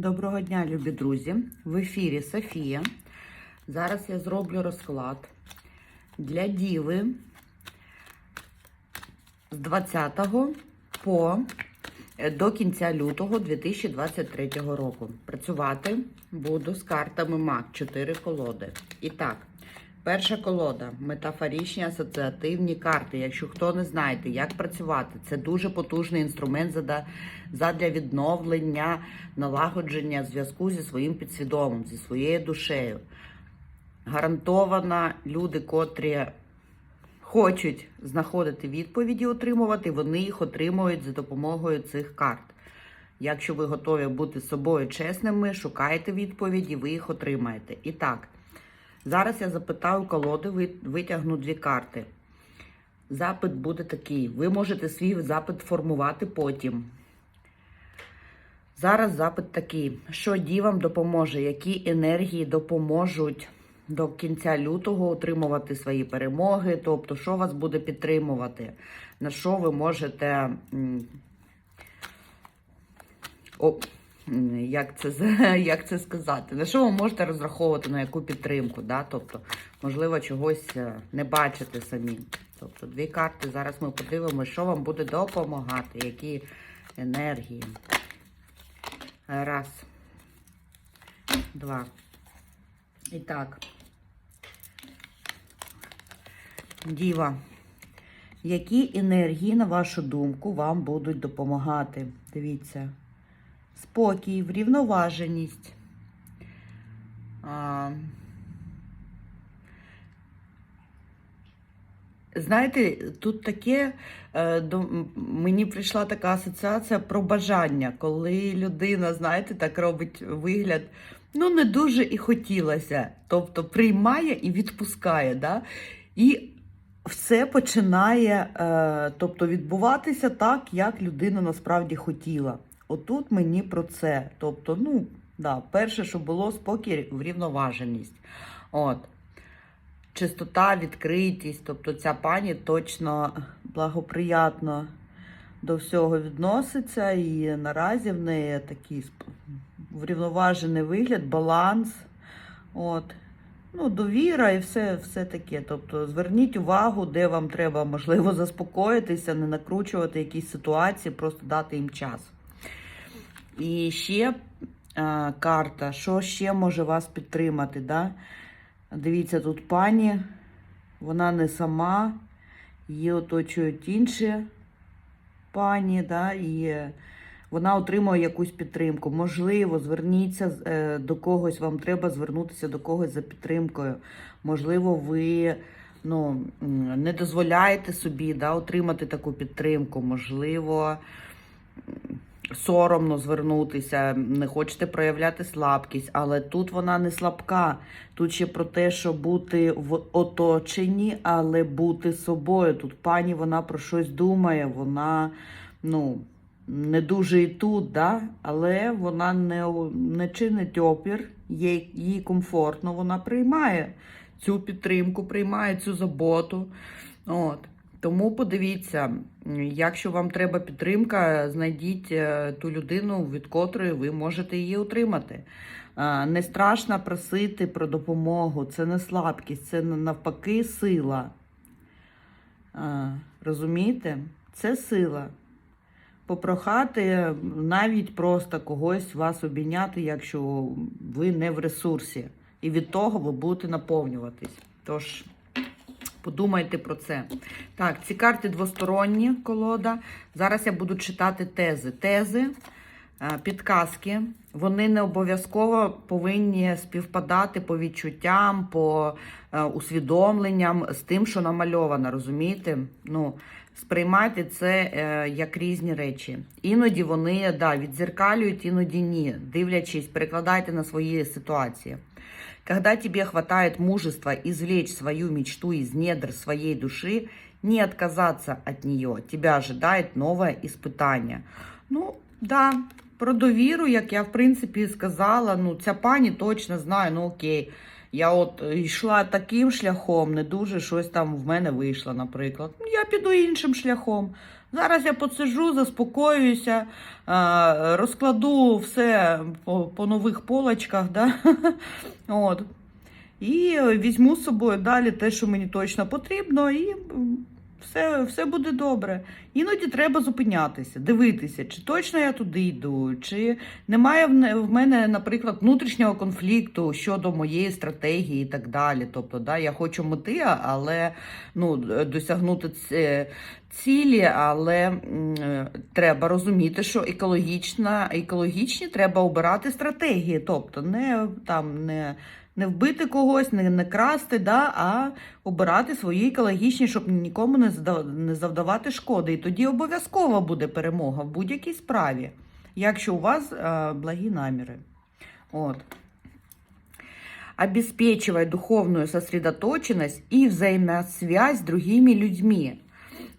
Доброго дня, любі друзі! В ефірі Софія. Зараз я зроблю розклад для Діви з 20 по е, до кінця лютого 2023 року. Працювати буду з картами МАК 4 колоди. І так, перша колода метафорічні асоціативні карти. Якщо хто не знаєте, як працювати, це дуже потужний інструмент задля відновлення, налагодження зв'язку зі своїм підсвідомим, зі своєю душею. Гарантовано люди, котрі хочуть знаходити відповіді, отримувати, вони їх отримують за допомогою цих карт. Якщо ви готові бути з собою чесними, шукайте відповіді, ви їх отримаєте. І так, зараз я запитаю колоди, витягну дві карти. Запит буде такий. Ви можете свій запит формувати потім. Зараз запит такий, що дівам допоможе, які енергії допоможуть до кінця лютого отримувати свої перемоги, тобто, що вас буде підтримувати, на що ви можете. О, як це, як це сказати? На що ви можете розраховувати на яку підтримку? Да? Тобто, можливо, чогось е, не бачите самі. Тобто, дві карти. Зараз ми подивимося, що вам буде допомагати, які енергії. Раз. Два. І так. Діва. Які енергії, на вашу думку, вам будуть допомагати? Дивіться. Спокій, врівноваженість. А, Знаєте, тут таке е, до мені прийшла така асоціація про бажання, коли людина, знаєте, так робить вигляд, ну не дуже і хотілося. Тобто приймає і відпускає. Да? І все починає е, тобто, відбуватися так, як людина насправді хотіла. Отут мені про це. Тобто, ну, да, перше, що було спокій, врівноваженість. От чистота, відкритість. Тобто ця пані точно благоприятно до всього відноситься. І наразі в неї такий врівноважений вигляд, баланс. От. Ну, довіра і все, все таке. Тобто зверніть увагу, де вам треба, можливо, заспокоїтися, не накручувати якісь ситуації, просто дати їм час. І ще е, карта, що ще може вас підтримати. Да? Дивіться, тут пані, вона не сама, її оточують інші пані, да, і вона отримує якусь підтримку. Можливо, зверніться е, до когось, вам треба звернутися до когось за підтримкою. Можливо, ви ну, не дозволяєте собі да, отримати таку підтримку. Можливо, соромно звернутися, не хочете проявляти слабкість, але тут вона не слабка. Тут ще про те, що бути в оточенні, але бути собою. Тут пані вона про щось думає, вона ну, не дуже і тут, да? але вона не, не чинить опір, їй, їй комфортно, вона приймає цю підтримку, приймає цю заботу. От. Тому подивіться, якщо вам треба підтримка, знайдіть е, ту людину, від котрої ви можете її отримати. Е, Не страшно просити про допомогу, це не слабкість, це навпаки сила. Е, Розумієте? Це сила. Попрохати навіть просто когось вас обійняти, якщо ви не в ресурсі. І від того ви будете наповнюватись. Тож. Подумайте про це. Так, ці карти двосторонні колода. Зараз я буду читати тези. Тези, е, підказки. Вони не обов'язково повинні співпадати по відчуттям, по е, усвідомленням з тим, що намальовано. Розумієте? Ну, сприймайте це е, як різні речі. Іноді вони да, відзеркалюють, іноді ні. Дивлячись, перекладайте на свої ситуації. Когда тебе хватает мужества извлечь свою мечту из недр своей души, не отказаться от нее. Тебя ожидает новое испытание. Ну, да, про довіру, як я в принципі сказала, ну ця пані точно знає, ну окей. Я от йшла таким шляхом, не дуже щось там в мене вийшло, наприклад. Я піду іншим шляхом. Зараз я посижу, заспокоююся, розкладу все по, по нових полочках. Да? От. І візьму з собою далі те, що мені точно потрібно, і все, все буде добре. Іноді треба зупинятися, дивитися, чи точно я туди йду, чи немає в не- в мене, наприклад, внутрішнього конфлікту щодо моєї стратегії і так далі. Тобто, да, я хочу мети, але ну, досягнути ц- цілі, але м, е, треба розуміти, що екологічна, екологічні треба обирати стратегії. Тобто, не там не. Не вбити когось, не, не красти, да, а обирати свої екологічні, щоб нікому не, завдавати шкоди. І тоді обов'язково буде перемога в будь-якій справі, якщо у вас е, благі наміри. От. Обеспечивай духовную сосредоточенность и взаимосвязь с другими людьми.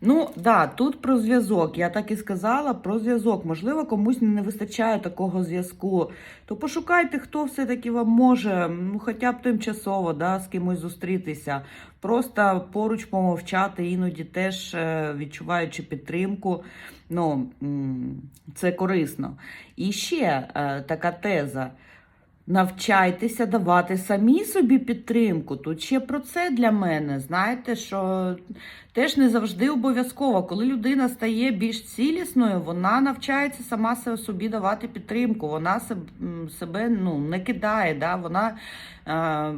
Ну, да, тут про зв'язок. Я так і сказала про зв'язок. Можливо, комусь не вистачає такого зв'язку. То пошукайте, хто все-таки вам може, ну, хоча б тимчасово, да, з кимось зустрітися. Просто поруч помовчати, іноді теж е, відчуваючи підтримку. Ну, це корисно. І ще е, така теза. Навчайтеся давати самі собі підтримку. Тут ще про це для мене. Знаєте, що теж не завжди обов'язково. Коли людина стає більш цілісною, вона навчається сама собі давати підтримку. Вона себе ну, не кидає. Да? Вона е,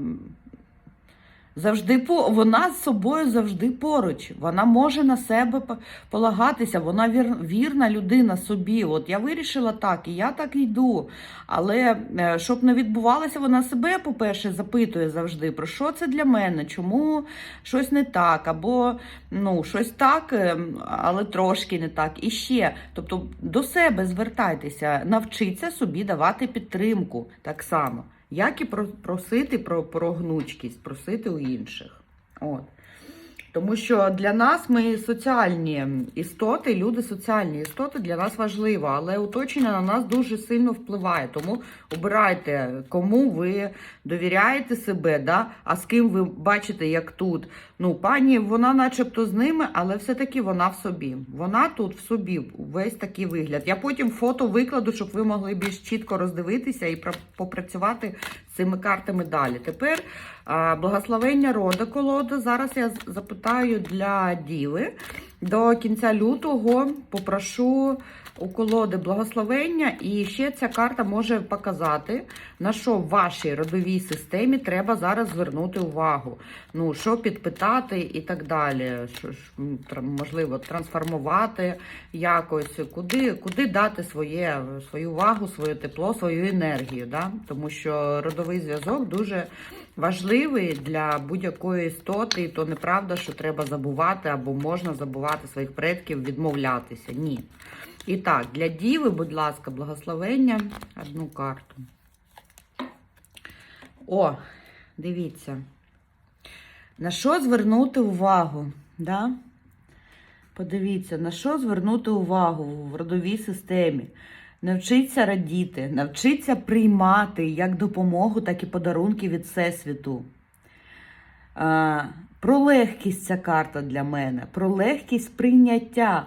завжди по вона з собою завжди поруч. Вона може на себе по- полагатися. Вона вір, вірна людина собі. От я вирішила так, і я так йду. Але е, щоб не відбувалося, вона себе, по-перше, запитує завжди, про що це для мене, чому щось не так, або ну, щось так, е, але трошки не так. І ще, тобто до себе звертайтеся, навчіться собі давати підтримку так само, як і про- просити про, про гнучкість, просити у інших. От. Тому що для нас ми соціальні істоти, люди соціальні істоти для нас важливо, але оточення на нас дуже сильно впливає. Тому обирайте, кому ви довіряєте себе, да? а з ким ви бачите, як тут. Ну, пані, вона начебто з ними, але все-таки вона в собі. Вона тут в собі, весь такий вигляд. Я потім фото викладу, щоб ви могли більш чітко роздивитися і попрацювати з цими картами далі. Тепер благословення рода колода. Зараз я запитаю для діви. До кінця лютого попрошу у колоди благословення, і ще ця карта може показати, на що в вашій родовій системі треба зараз звернути увагу. Ну, що підпитати і так далі. Що можливо, трансформувати якось, куди, куди дати своє, свою увагу, своє тепло, свою енергію. Да? Тому що родовий зв'язок дуже важливий для будь-якої істоти, і то неправда, що треба забувати або можна забувати своїх предків, відмовлятися. Ні. І так, для діви, будь ласка, благословення. Одну карту. О, дивіться. На що звернути увагу? Да? Подивіться, на що звернути увагу в родовій системі. Навчиться радіти, навчиться приймати як допомогу, так і подарунки від Всесвіту. Про легкість ця карта для мене, про легкість прийняття.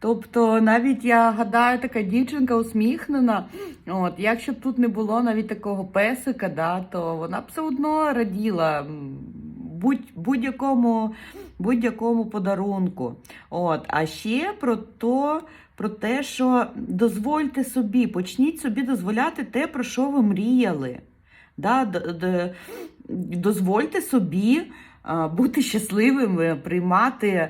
Тобто, навіть я гадаю, така дівчинка усміхнена. От, якщо б тут не було навіть такого песика, да, то вона б все одно раділа будь, будь-якому будь-якому подарунку. От, а ще про то, про те, що дозвольте собі, почніть собі дозволяти те, про що ви мріяли. Да, дозвольте собі бути щасливими, приймати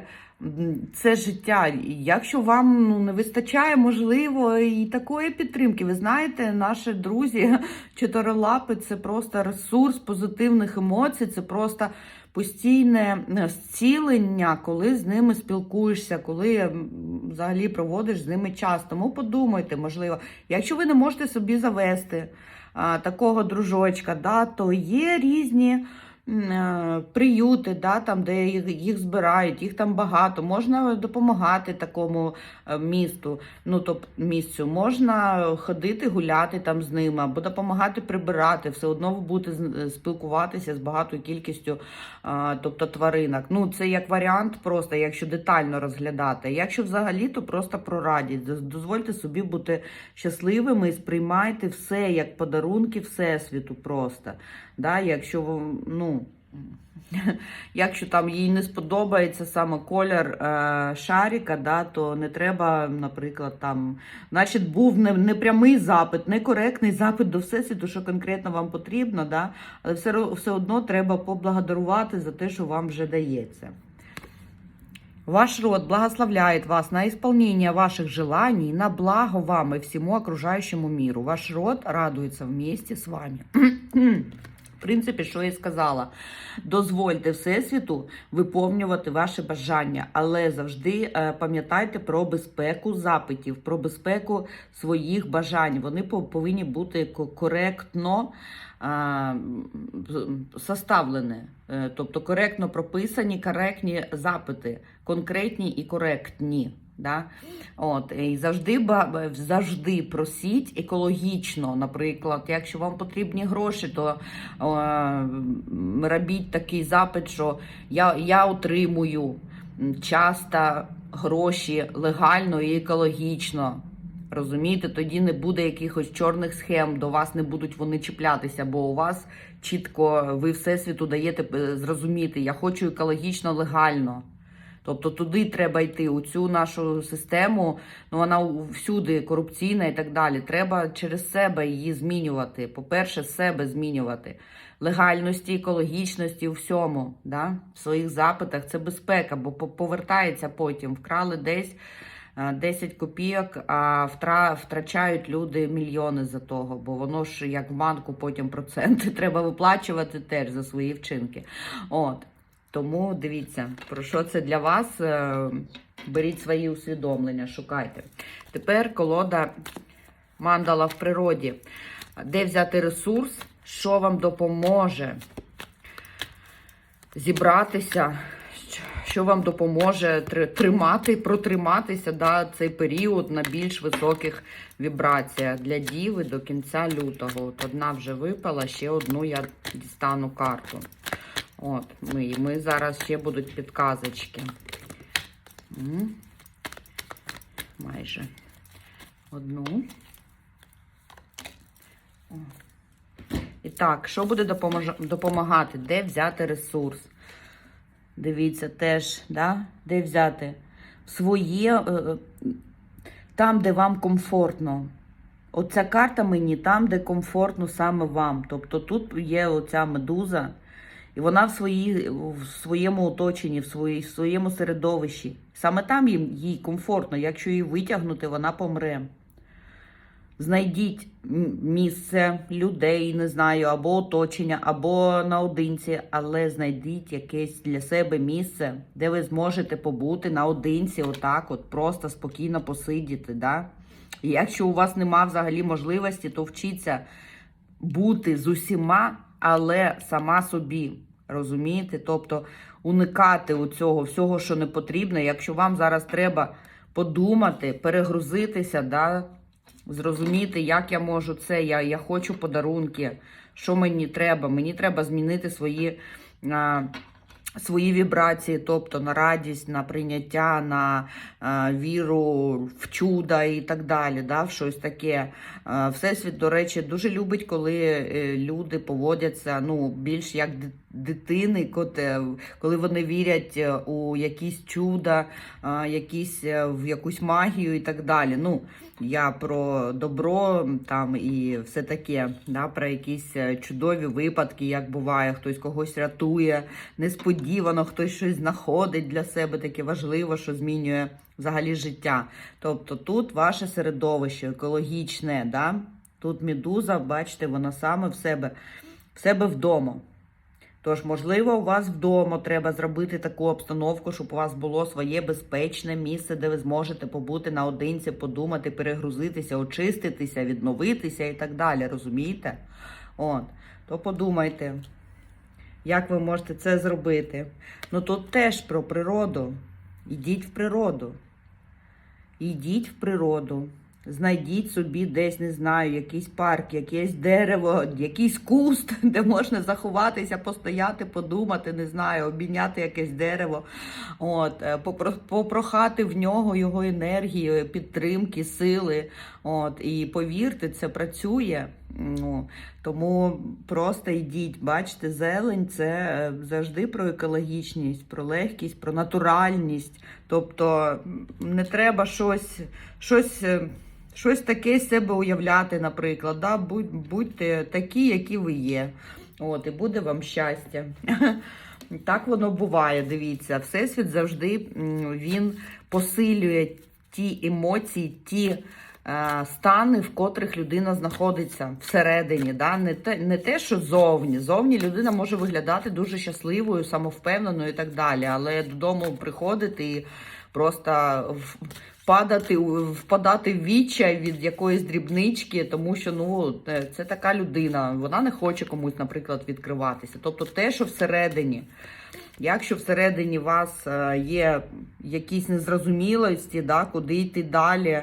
це життя. Якщо вам ну, не вистачає, можливо, і такої підтримки. Ви знаєте, наші друзі, чотирилапи це просто ресурс позитивних емоцій, це просто постійне е, зцілення, коли з ними спілкуєшся, коли взагалі проводиш з ними час. Тому подумайте, можливо, якщо ви не можете собі завести а, такого дружочка, да, то є різні приюти, да, там, де їх, їх збирають, їх там багато. Можна допомагати такому е, місту, ну тобто місцю. Можна ходити гуляти там з ними або допомагати прибирати. Все одно будете з- спілкуватися з багатою кількістю тобто тваринок. Ну, це як варіант, просто якщо детально розглядати. Якщо взагалі, то просто про радість. Дозвольте собі бути щасливими і сприймайте все як подарунки Всесвіту просто. Да? Якщо ну. Якщо там їй не сподобається саме колір е, шарика, да, то не треба, наприклад, там, значить, був не, не запит, не коректний запит до всесвіту, що конкретно вам потрібно, да, але все, все одно треба поблагодарувати за те, що вам вже дається. Ваш род благословляет вас на исполнение ваших желаний, на благо вам и всему окружающему миру. Ваш род радуется вместе с вами. В принципі, що я сказала, дозвольте Всесвіту виповнювати ваші бажання, але завжди е, пам'ятайте про безпеку запитів, про безпеку своїх бажань. Вони по- повинні бути ко- коректно е, составлені, Е, тобто коректно прописані, коректні запити, конкретні і коректні. Да? От, і завжди, завжди просіть екологічно. Наприклад, якщо вам потрібні гроші, то е, робіть такий запит, що я, я отримую часто гроші легально і екологічно. Розумієте, тоді не буде якихось чорних схем, до вас не будуть вони чіплятися, бо у вас чітко ви всесвіту даєте е, зрозуміти, я хочу екологічно легально. Тобто туди треба йти, у цю нашу систему, ну вона всюди корупційна і так далі. Треба через себе її змінювати. По-перше, себе змінювати. Легальності, екологічності у всьому, да? в своїх запитах це безпека, бо повертається потім. Вкрали десь е, 10 копійок, а втра, втрачають люди мільйони за того, бо воно ж як в банку потім проценти треба виплачувати теж за свої вчинки. От. Тому дивіться, про що це для вас. Е, Беріть свої усвідомлення, шукайте. Тепер колода мандала в природі. Де взяти ресурс, що вам допоможе зібратися, що вам допоможе тримати, протриматися да, цей період на більш високих вібраціях для діви до кінця лютого. От одна вже випала, ще одну я дістану карту. От, ми, ми зараз ще будуть підказочки. Майже одну. І так, що буде допомож- допомагати? Де взяти ресурс? Дивіться, теж, да? де взяти своє, е, е, там, де вам комфортно. Оця карта мені там, де комфортно саме вам. Тобто тут є оця медуза, і вона в, свої, в своєму оточенні, в, свої, в своєму середовищі. Саме там їм, їй комфортно. Якщо її витягнути, вона помре. Знайдіть місце людей, не знаю, або оточення, або наодинці, але знайдіть якесь для себе місце, де ви зможете побути наодинці, отак, от просто спокійно посидіти. Да? І якщо у вас нема взагалі можливості, то вчіться бути з усіма, але сама собі. Розумієте? Тобто уникати у цього всього, що не потрібно. Якщо вам зараз треба подумати, перегрузитися, да, зрозуміти, як я можу це, я, я хочу подарунки, що мені треба. Мені треба змінити свої. А, Свої вібрації, тобто на радість, на прийняття, на е, віру в чуда і так далі, да, в щось таке. Е, Всесвіт, до речі, дуже любить, коли е, люди поводяться ну, більш як дитини, коли вони вірять е, у якісь чуда, е, якісь, е, в якусь магію і так далі. Ну, я про добро там і все таке, да, про якісь е, чудові випадки, як буває, хтось когось рятує, несподівано хтось щось знаходить для себе таке важливе, що змінює взагалі життя. Тобто тут ваше середовище екологічне, да? тут медуза, бачите, вона саме в себе, в себе вдома. Тож, можливо, у вас вдома треба зробити таку обстановку, щоб у вас було своє безпечне місце, де ви зможете побути наодинці, подумати, перегрузитися, очиститися, відновитися і так далі. Розумієте? От, то подумайте, як ви можете це зробити. Ну тут теж про природу. Йдіть в природу. Йдіть в природу. Знайдіть собі десь, не знаю, якийсь парк, якесь дерево, якийсь куст, де можна заховатися, постояти, подумати, не знаю, обійняти якесь дерево, от, е, попрохати в нього його енергії, підтримки, сили. От, і повірте, це працює. Ну, тому просто йдіть, бачите, зелень це е, завжди про екологічність, про легкість, про натуральність. Тобто не треба щось, щось, е, щось таке себе уявляти, наприклад. Да? Будь, будьте такі, які ви є. От, і буде вам щастя. Так воно буває, дивіться. Всесвіт завжди він посилює ті емоції, ті е, стани, в котрих людина знаходиться всередині. Да? Не, те, не те, що зовні. Зовні людина може виглядати дуже щасливою, самовпевненою і так далі. Але додому приходити і просто впадати, впадати в відчай від якоїсь дрібнички, тому що ну це така людина, вона не хоче комусь, наприклад, відкриватися. Тобто те, що всередині. Якщо всередині вас е, є якісь незрозумілості, да, куди йти далі,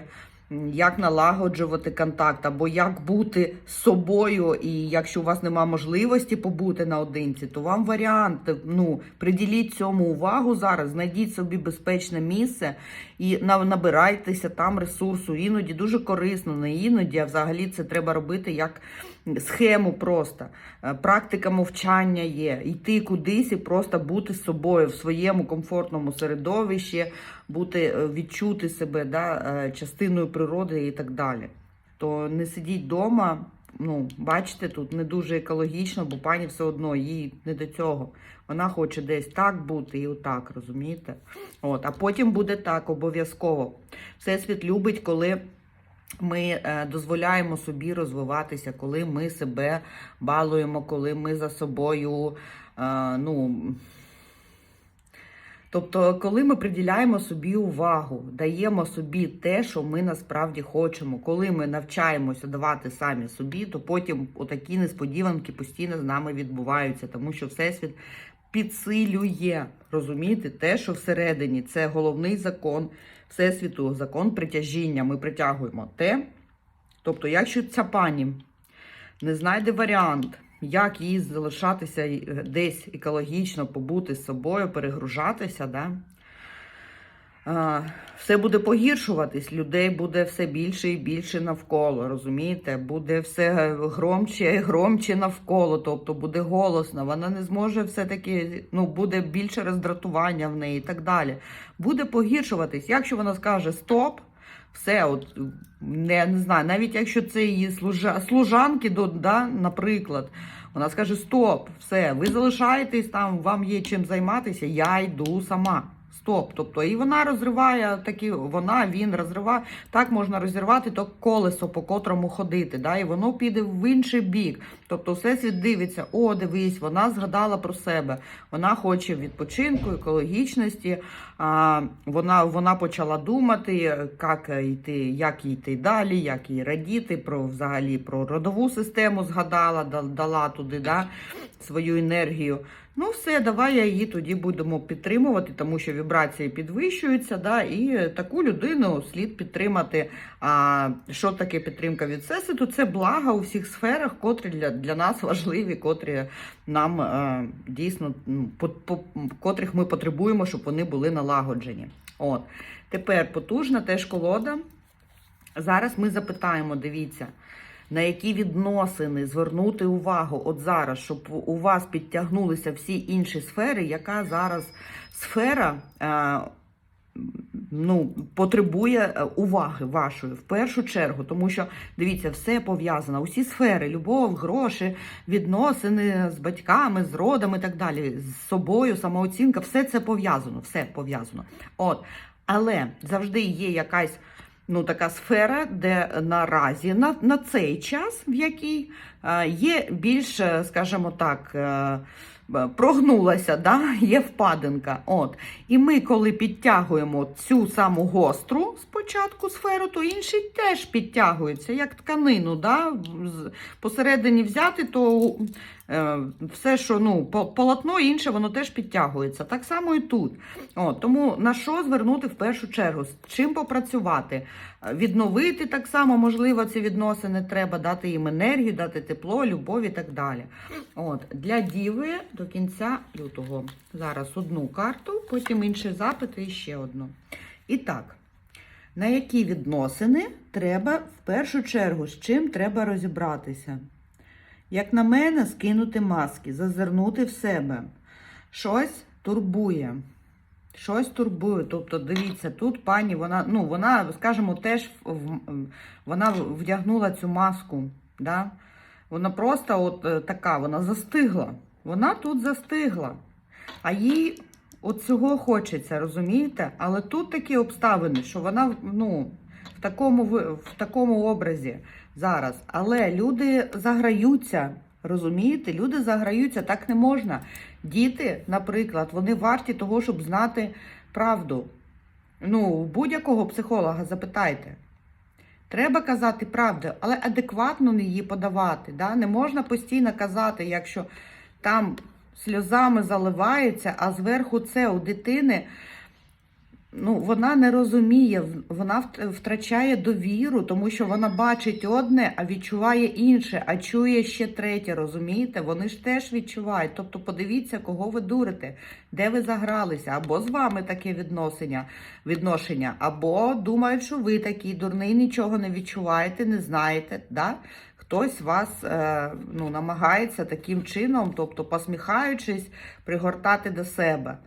як налагоджувати контакт, або як бути собою, і якщо у вас нема можливості побути наодинці, то вам варіант. Ну, приділіть цьому увагу зараз, знайдіть собі безпечне місце і на- набирайтеся там ресурсу. Іноді дуже корисно, не іноді, а взагалі це треба робити як схему просто. Е, Практика мовчання є. Йти кудись і просто бути з собою в своєму комфортному середовищі, бути, е, відчути себе да, е, частиною природи і так далі. То не сидіть вдома. Ну, бачите, тут не дуже екологічно, бо пані все одно їй не до цього. Вона хоче десь так бути і отак, розумієте? От, а потім буде так, обов'язково. Всесвіт любить, коли ми е, дозволяємо собі розвиватися, коли ми себе балуємо, коли ми за собою. Е, ну, тобто, коли ми приділяємо собі увагу, даємо собі те, що ми насправді хочемо, коли ми навчаємося давати самі собі, то потім отакі несподіванки постійно з нами відбуваються, тому що Всесвіт підсилює, розумієте, те, що всередині це головний закон Всесвіту, закон притяжіння. Ми притягуємо те. Тобто, якщо ця пані не знайде варіант, як їй залишатися е, десь екологічно, побути з собою, перегружатися, да? Все буде погіршуватись, людей буде все більше і більше навколо, розумієте? Буде все громче і громче навколо, тобто буде голосно, вона не зможе все-таки, ну, буде більше роздратування в неї і так далі. Буде погіршуватись. Якщо вона скаже стоп, все, от не, не знаю, навіть якщо це її служа, служанки, да, наприклад, вона скаже: Стоп, все, ви залишаєтесь там, вам є чим займатися, я йду сама. Стоп. Тобто, і вона розриває такі, вона, він розриває. Так можна розірвати то колесо, по котрому ходити, да, і воно піде в інший бік. Тобто, всесвіт дивиться, о, дивись, вона згадала про себе. Вона хоче відпочинку, екологічності. А, вона, вона почала думати, як йти, як йти далі, як їй радіти, про взагалі про родову систему згадала, дала туди да, свою енергію. Ну, все, давай я її тоді будемо підтримувати, тому що вібрації підвищуються, да, і таку людину слід підтримати. А що таке підтримка від всесвіту? Це блага у всіх сферах, котрі для, для нас важливі, котрі нам е, дійсно ну, по, по, котрих ми потребуємо, щоб вони були налагоджені. От тепер потужна теж колода. Зараз ми запитаємо, дивіться, на які відносини звернути увагу от зараз, щоб у вас підтягнулися всі інші сфери, яка зараз сфера е, ну, потребує е, уваги вашої в першу чергу, тому що дивіться, все пов'язано. Усі сфери: любов, гроші, відносини з батьками, з родом і так далі, з собою, самооцінка, все це пов'язано, все пов'язано. От, але завжди є якась ну, така сфера, де наразі на, на цей час, в якій е, є більш, е, скажімо так, е, прогнулася, да? є впадинка. От. І ми, коли підтягуємо цю саму гостру спочатку сферу, то інші теж підтягуються, як тканину. Да? Посередині взяти, то Все, що ну, по- полотно інше, воно теж підтягується. Так само і тут. От, тому на що звернути в першу чергу? З чим попрацювати? Е, Відновити так само, можливо, ці відносини треба, дати їм енергію, дати тепло, любов і так далі. От, для діви до кінця лютого. Зараз одну карту, потім інший запит і ще одну. І так, на які відносини треба в першу чергу, з чим треба розібратися? Як на мене, скинути маски, зазирнути в себе. Щось турбує. Щось турбує. Тобто, дивіться, тут пані, вона, ну, вона, скажімо, теж вона вдягнула цю маску. Да? Вона просто от е, така, вона застигла. Вона тут застигла. А їй от цього хочеться, розумієте? Але тут такі обставини, що вона ну, такому, в такому образі зараз. Але люди заграються, розумієте? Люди заграються, так не можна. Діти, наприклад, вони варті того, щоб знати правду. Ну, будь-якого психолога запитайте. Треба казати правду, але адекватно її подавати. Да? Не можна постійно казати, якщо там сльозами заливається, а зверху це у дитини. Ну, вона не розуміє, вона втрачає довіру, тому що вона бачить одне, а відчуває інше, а чує ще третє, розумієте? Вони ж теж відчувають. Тобто подивіться, кого ви дурите, де ви загралися, або з вами таке відношення, відношення, або думають, що ви такий дурний, нічого не відчуваєте, не знаєте. Да? Хтось вас е, ну, намагається таким чином, тобто посміхаючись, пригортати до себе.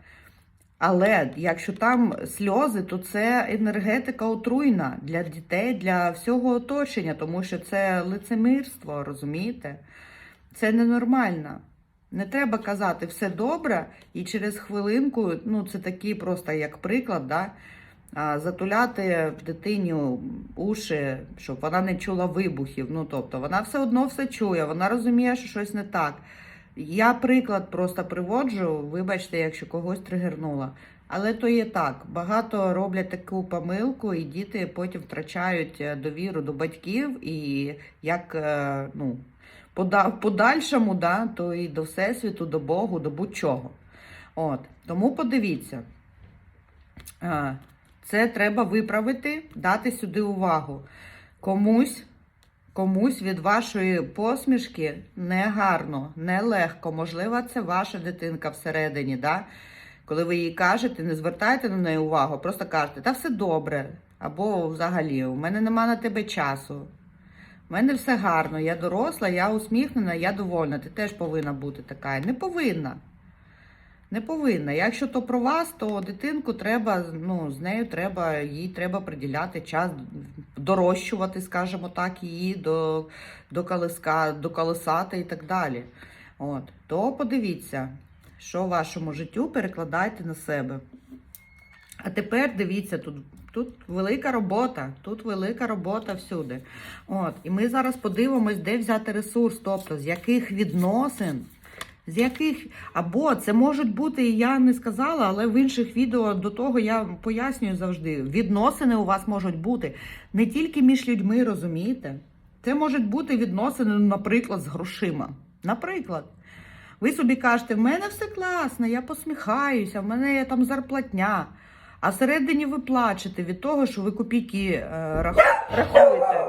Але якщо там сльози, то це енергетика отруйна для дітей, для всього оточення, тому що це лицемирство, розумієте? Це ненормально. Не треба казати все добре, і через хвилинку, ну це такий просто як приклад, да, затуляти дитині уші, щоб вона не чула вибухів. Ну тобто вона все одно все чує, вона розуміє, що щось не так. Я приклад просто приводжу, вибачте, якщо когось тригернула. Але то є так. Багато роблять таку помилку, і діти потім втрачають е, довіру до батьків, і як е, ну, в подальшому, да, то і до Всесвіту, до Богу, до будь-чого. От. Тому подивіться. Е, Це треба виправити, дати сюди увагу. Комусь комусь від вашої посмішки не гарно, не легко. Можливо, це ваша дитинка всередині. Да? Коли ви їй кажете, не звертайте на неї увагу, просто кажете, та все добре. Або взагалі, у мене нема на тебе часу. У мене все гарно, я доросла, я усміхнена, я довольна. Ти теж повинна бути така. Не повинна. Не повинна. Якщо то про вас, то дитинку треба, ну, з нею треба, їй треба приділяти час, дорощувати, скажімо так, її до, до колеска, до колесати і так далі. От. То подивіться, що в вашому життю перекладайте на себе. А тепер дивіться, тут, тут велика робота, тут велика робота всюди. От. І ми зараз подивимось, де взяти ресурс, тобто з яких відносин. З яких або це можуть бути, я не сказала, але в інших відео до того я пояснюю завжди. Відносини у вас можуть бути не тільки між людьми, розумієте? Це можуть бути відносини, наприклад, з грошима. Наприклад, ви собі кажете, в мене все класно, я посміхаюся, в мене є там зарплатня. А всередині ви плачете від того, що ви копійки е, рах- рахуєте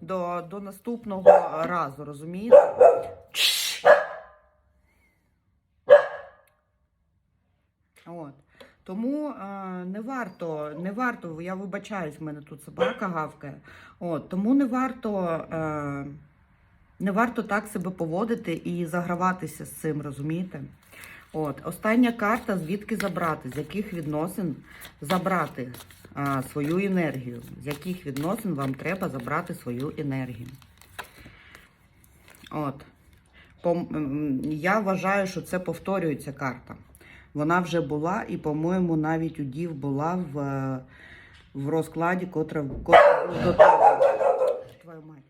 до, до наступного разу, розумієте? От. Тому е, не варто, не варто, я вибачаюсь, в мене тут собака гавкає. От, тому не варто, е, не варто так себе поводити і заграватися з цим, розумієте? От, остання карта, звідки забрати, з яких відносин забрати е, свою енергію, з яких відносин вам треба забрати свою енергію. От. Я вважаю, що це повторюється карта. Вона вже була, і, по-моєму, навіть у Дів була в, е, в розкладі, котра, котра до того. Твою мать.